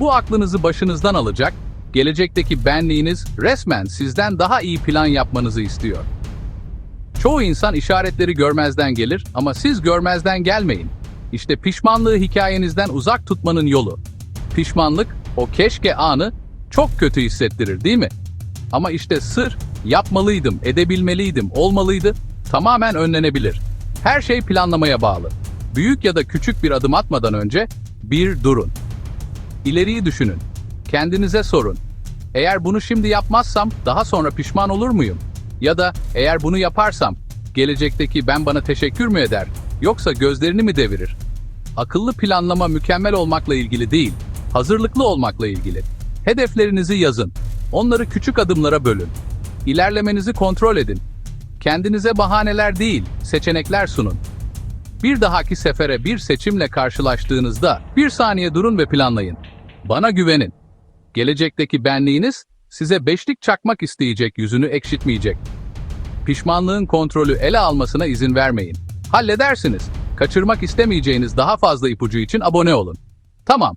Bu aklınızı başınızdan alacak, gelecekteki benliğiniz resmen sizden daha iyi plan yapmanızı istiyor. Çoğu insan işaretleri görmezden gelir ama siz görmezden gelmeyin. İşte pişmanlığı hikayenizden uzak tutmanın yolu. Pişmanlık, o keşke anı çok kötü hissettirir değil mi? Ama işte sır, yapmalıydım, edebilmeliydim, olmalıydı, tamamen önlenebilir. Her şey planlamaya bağlı. Büyük ya da küçük bir adım atmadan önce bir durun. İleriyi düşünün. Kendinize sorun. Eğer bunu şimdi yapmazsam daha sonra pişman olur muyum? Ya da eğer bunu yaparsam gelecekteki ben bana teşekkür mü eder yoksa gözlerini mi devirir? Akıllı planlama mükemmel olmakla ilgili değil, hazırlıklı olmakla ilgili. Hedeflerinizi yazın. Onları küçük adımlara bölün. İlerlemenizi kontrol edin. Kendinize bahaneler değil, seçenekler sunun. Bir dahaki sefere bir seçimle karşılaştığınızda bir saniye durun ve planlayın. Bana güvenin. Gelecekteki benliğiniz size beşlik çakmak isteyecek yüzünü ekşitmeyecek. Pişmanlığın kontrolü ele almasına izin vermeyin. Halledersiniz. Kaçırmak istemeyeceğiniz daha fazla ipucu için abone olun. Tamam,